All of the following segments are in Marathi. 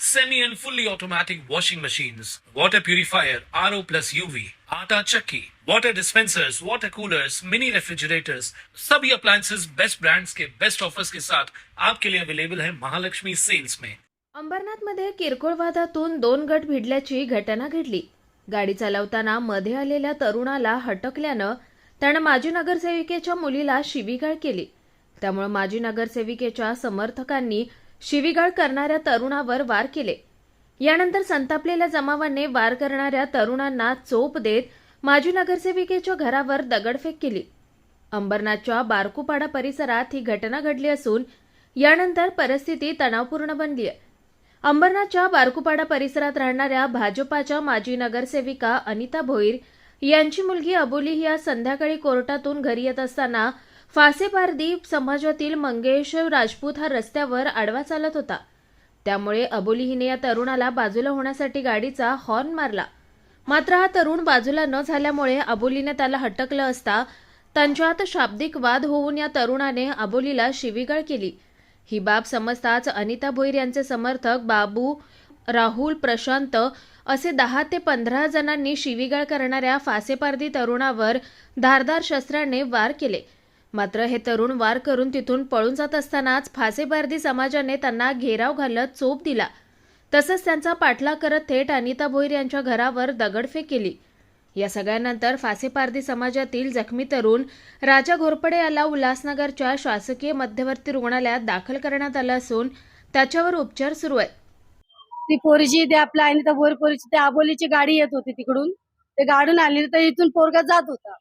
semi and fully automatic washing machines, water purifier, RO plus UV, आटा चक्की, water dispensers, water coolers, mini refrigerators, सभी appliances. बेस्ट brands के बेस्ट ऑफर्स के साथ आपके लिए अवेलेबल है महालक्ष्मी सेल्स में अंबरनाथमध्ये किरकोळ वादातून दोन गट भिडल्याची घटना घडली. गाडी चालवताना मध्ये आलेल्या तरुणाला हटकल्यानं त्यानं माजी नगरसेविकेच्या मुलीला शिवीगाळ केली. त्यामुळे माजी नगरसेविकेच्या समर्थकांनी शिवीगाळ करणाऱ्या तरुणावर वार केले. यानंतर संतापलेल्या जमावाने वार करणाऱ्या तरुणांना चोप देत माजी नगरसेविकेच्या घरावर दगडफेक केली. अंबरनाथच्या बारकुपाडा परिसरात ही घटना घडली असून यानंतर परिस्थिती तणावपूर्ण बनली आहे. अंबरनाथच्या बारकुपाडा परिसरात राहणाऱ्या भाजपाच्या माजी नगरसेविका अनिता भोईर यांची मुलगी अबोली ही आज संध्याकाळी कोर्टातून घरी येत असताना फासेपारदी समाजातील मंगेश राजपूत हा रस्त्यावर आडवा चालत होता. त्यामुळे अबोली हिने या तरुणाला बाजूला होण्यासाठी गाडीचा हॉर्न मारला. मात्र हा तरुण बाजूला न झाल्यामुळे अबोलीने त्याला हटकलं असता त्यांच्यात शाब्दिक वाद होऊन या तरुणाने अबोलीला शिवीगाळ केली. ही बाब समजताच अनिता भोईर यांचे समर्थक बाबू राहुल प्रशांत असे दहा ते पंधरा जणांनी शिवीगाळ करणाऱ्या फासेपारदी तरुणावर धारदार शस्त्राने वार केले. मात्र हे तरुण वार करून तिथून पळून जात असतानाच फासेपारदी समाजाने त्यांना घेराव घालत चोप दिला. तसंच त्यांचा पाठलाग करत थेट अनिता भोईर यांच्या घरावर दगडफेक केली. या सगळ्यानंतर फासेपारदी समाजातील जखमी तरुण राजा घोरपडे याला उल्हासनगरच्या शासकीय मध्यवर्ती रुग्णालयात दाखल करण्यात आलं असून त्याच्यावर उपचार सुरू आहेत ती पोरीची ते आपल्या आणि त्या पोरीची ते आबोलीची गाडी येत होती तिकडून. ते गाडून आली तर इथून पोरगा जात होता.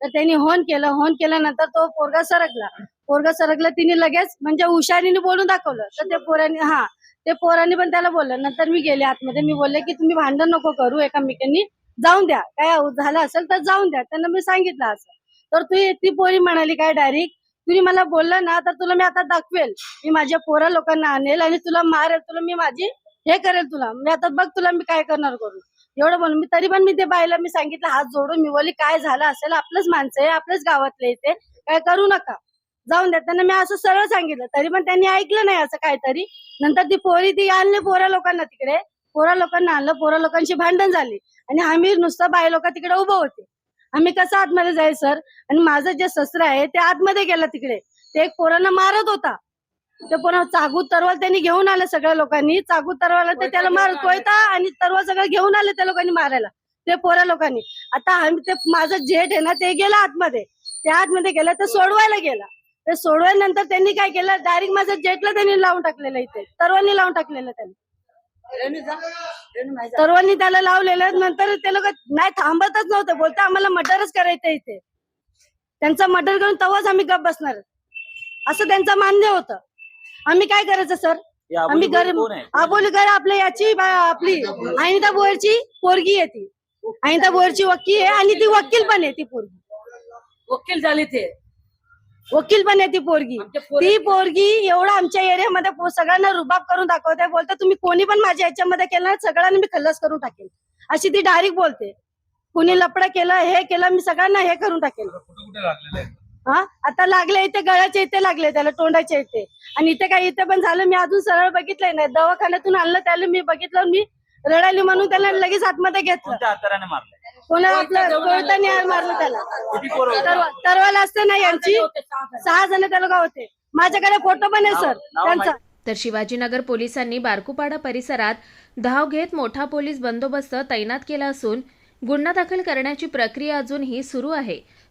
तर त्यांनी होन केलं होन केल्यानंतर तो पोरगा सरकला. पोरगा सरकला तिने लगेच म्हणजे हुशारीने बोलून दाखवलं. तर ते पोरांनी हा ते पोरांनी पण त्याला बोललं. नंतर मी गेले आतमध्ये. मी बोलले की तुम्ही भांडण नको करू एकामेकांनी जाऊन द्या. काय झालं असेल तर जाऊन द्या. त्यांना मी सांगितलं असं. तर तू ती पोरी म्हणाली काय डायरेक्ट तुम्ही मला बोलला ना तर तुला मी आता दाखवेल. मी माझ्या पोरा लोकांना आणेल आणि तुला मारेल. तुला मी माझी हे करेल तुला. मी आता बघ तुला मी काय करणार करू. एवढं बोलून मी तरी पण मी ते बाईला मी सांगितलं हात जोडून मी बोलली काय झालं असेल आपलंच माणसं आहे आपलंच गावातले इथे काय करू नका. जाऊन द्या. त्यांना मी असं सरळ सांगितलं तरी पण त्यांनी ऐकलं नाही असं काहीतरी. नंतर ती पोरी ती आणली पोरा लोकांना तिकडे. पोरा लोकांना आणलं पोरा लोकांची भांडण झाली. आणि आम्ही नुसतं बाई लोक तिकडे उभं होते. आम्ही कसं आतमध्ये जाय सर? आणि माझं जे ससरा आहे ते आतमध्ये गेलं तिकडे. ते एक पोरांना मारत होता. ते पोरा चाकू तरवाल त्यांनी घेऊन आलं सगळ्या लोकांनी. चाकू तरवाला ते त्याला मार कोयता आणि तरवाल सगळं घेऊन आले त्या लोकांनी मारायला. ते पोरा लोकांनी. आता आम्ही ते माझं जेठ आहे ना ते गेलं आतमध्ये. ते आतमध्ये गेलं ते सोडवायला गेला. ते सोडवायनंतर त्यांनी काय केलं? डायरेक्ट माझं जेटला त्यांनी लावून टाकलेलं इथे. तरवानी लावून टाकलेलं त्यांनी. सर्वांनी त्याला लावलेलं नंतर ते लोक नाही थांबतच नव्हते. बोलते आम्हाला मटरच करायचं इथे. त्यांचा मटर करून तेव्हाच आम्ही गप बसणार. असं त्यांचं मान्य होतं. आम्ही काय करायचं सर? आम्ही अबोली गरीब घर आपल्या याची आपली अनिता बोरची पोरगी आहे ती. अनिता बोरची वकील आहे आणि ती वकील पण आहे ती पोरगी. वकील झाले ते. वकील पण आहे ती पोरगी. ती पोरगी एवढं आमच्या एरियामध्ये सगळ्यांना रुबाब करून दाखवते. बोलते तुम्ही कोणी पण माझ्या याच्यामध्ये केलं ना सगळ्यांना मी खल्लास करून टाकेल. अशी ती डायरेक्ट बोलते. कुणी लपडं केलं हे केलं मी सगळ्यांना हे करून टाकेल. हा? आता लागले इथे गळ्याच्या इथे लागले त्याला तोंडाच्या इथे. आणि इथे काय इथे पण झालं मी अजून सरळ बघितलंय नाही. दवाखान्यातून आणलं त्याला मी बघितलं मी रडायली म्हणून त्याला लगेच आतमध्ये घेतलं. हाताने मारले कोणा आपलं मारलं त्याला? तरवाला असते ना यांची? सहा जण. त्या लोक होते. माझ्याकडे फोटो पण आहे सर. त्यांचा तर शिवाजीनगर पोलिसांनी बारकुपाडा परिसरात धाव घेत मोठा पोलीस बंदोबस्त तैनात केला असून गुन्हा दाखल करण्याची प्रक्रिया अजूनही सुरू आहे.